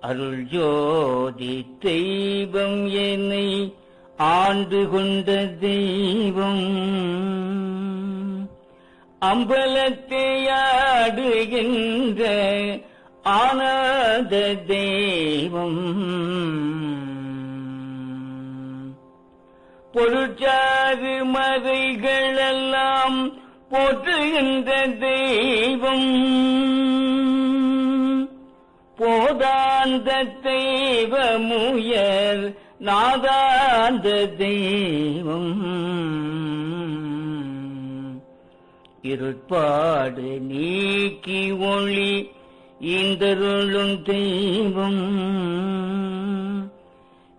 அருள் ஜோதி தெய்வம் என்னை ஆண்டு கொண்ட தெய்வம். அம்பலத்தை ஆடுகின்ற ஆனாத தெய்வம். பொருட்சாது மறைகளெல்லாம் போற்றுகின்ற தெய்வம். அந்த தெய்வமுயர் நாதாந்த தெய்வம். இருட்பாடு நீக்கி ஒளி இந்தருளும் தெய்வம்.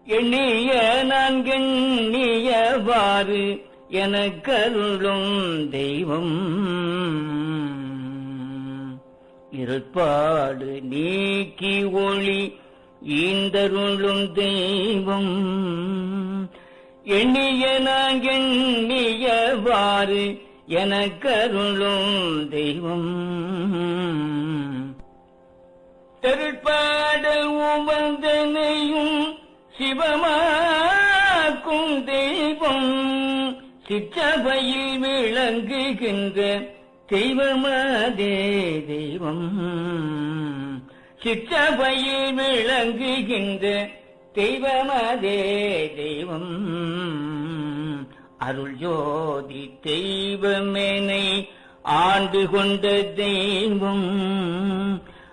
எண்ணிய நான் எண்ணியவாறு எனக்கருளும் தெய்வம். இருட்பாடு நீக்கி ஒளி ஈந்தருளும் தெய்வம். எண்ணிய நான் எண்ணியவாறு எனக்கருளும் தெய்வம். தெருட்பாடல் உவந்தனையும் சிவமாக்கும் தெய்வம். சிற்றபையில் விளங்குகின்ற தெய்வமதே தெய்வம். சிற்றபையில் விளங்குகின்ற தெய்வமதே தெய்வம். அருள் ஜோதி தெய்வமேனை ஆண்டு கொண்ட தெய்வம்.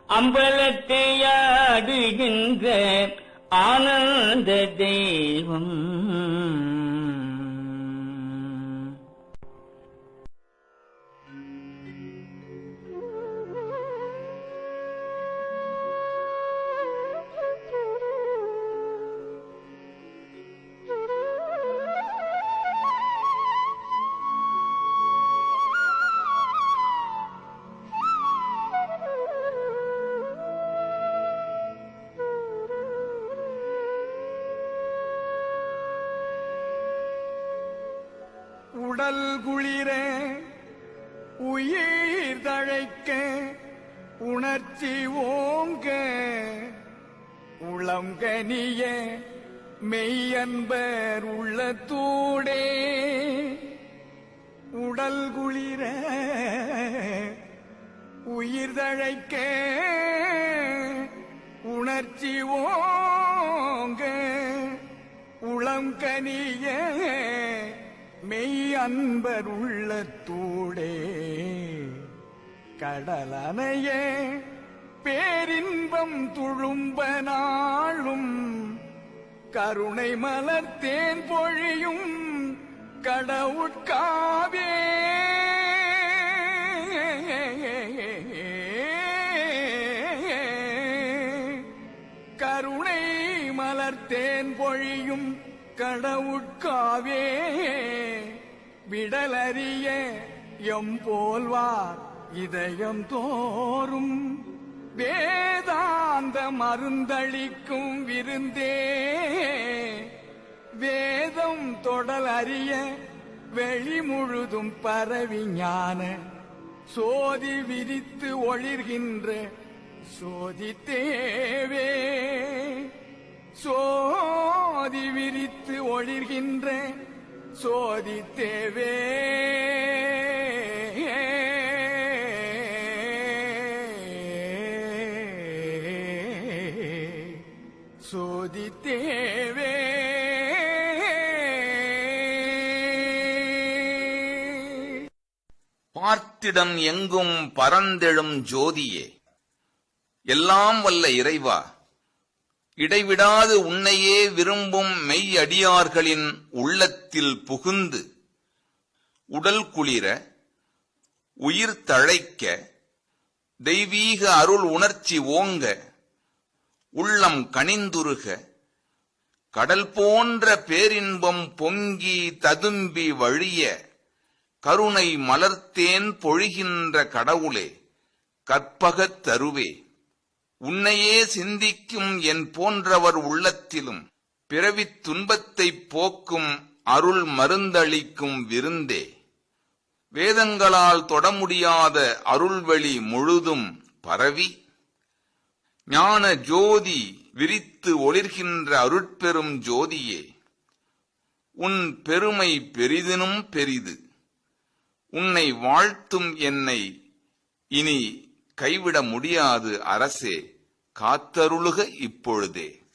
அம்பலத்தை ஆடுகின்ற ஆனந்த தெய்வம். உடல் குளிர உயிர் தழைக்க உணர்ச்சி ஓங்க. உளங்கனிய மெய்யன்பர் உள்ளத்தூடே. உடல் குளிர உயிர் தழைக்க உணர்ச்சி ஓங்க. உளங்கனிய மெய் அன்பர் உள்ளத்தூடே கடலனையே பேரின்பம் துழும்ப நாளும் கருணை மலர் தேன் பொழியும் கடவுட்காவே கருணை மலர் தேன் பொழியும் கடவுட்காவே விடலறிய எம் போல்வார் இதயம் தோறும். வேதாந்த மருந்தளிக்கும் விருந்தே வேதம் தொடல் அறிய வெளி முழுதும் பரவி ஞான சோதி விரித்து ஒளிர்கின்ற சோதி தேவே சோ சோதி விரித்து ஒளிர்கின்ற சோதி தேவே. சோதி தேவே. பார்த்திடம் எங்கும் பரந்தெழும் ஜோதியே. எல்லாம் வல்ல இறைவா இடைவிடாது உன்னையே விரும்பும் மெய் அடியார்களின் உள்ளத்தில் புகுந்து உடல் குளிர உயிர் தழைக்க தெய்வீக அருள் உணர்ச்சி ஓங்க உள்ளம் கனிந்துருக கடல் போன்ற பேரின்பம் பொங்கி ததும்பி வழிய கருணை மலர்த்தேன் பொழிகின்ற கடவுளே கற்பகத் தருவே. உன்னையே சிந்திக்கும் என் போன்றவர் உள்ளத்திலும் பிறவித் துன்பத்தைப் போக்கும் அருள் மருந்தளிக்கும் விருந்தே. வேதங்களால் தொட முடியாத அருள்வெளி முழுதும் பரவி ஞான ஜோதி விரித்து ஒளிர்கின்ற அருட்பெரும் ஜோதியே. உன் பெருமை பெரிதினும் பெரிது உன்னை வாழ்த்தும் என்னை இனி கைவிட முடியாது அரசே காத்தருளுக இப்பொழுதே.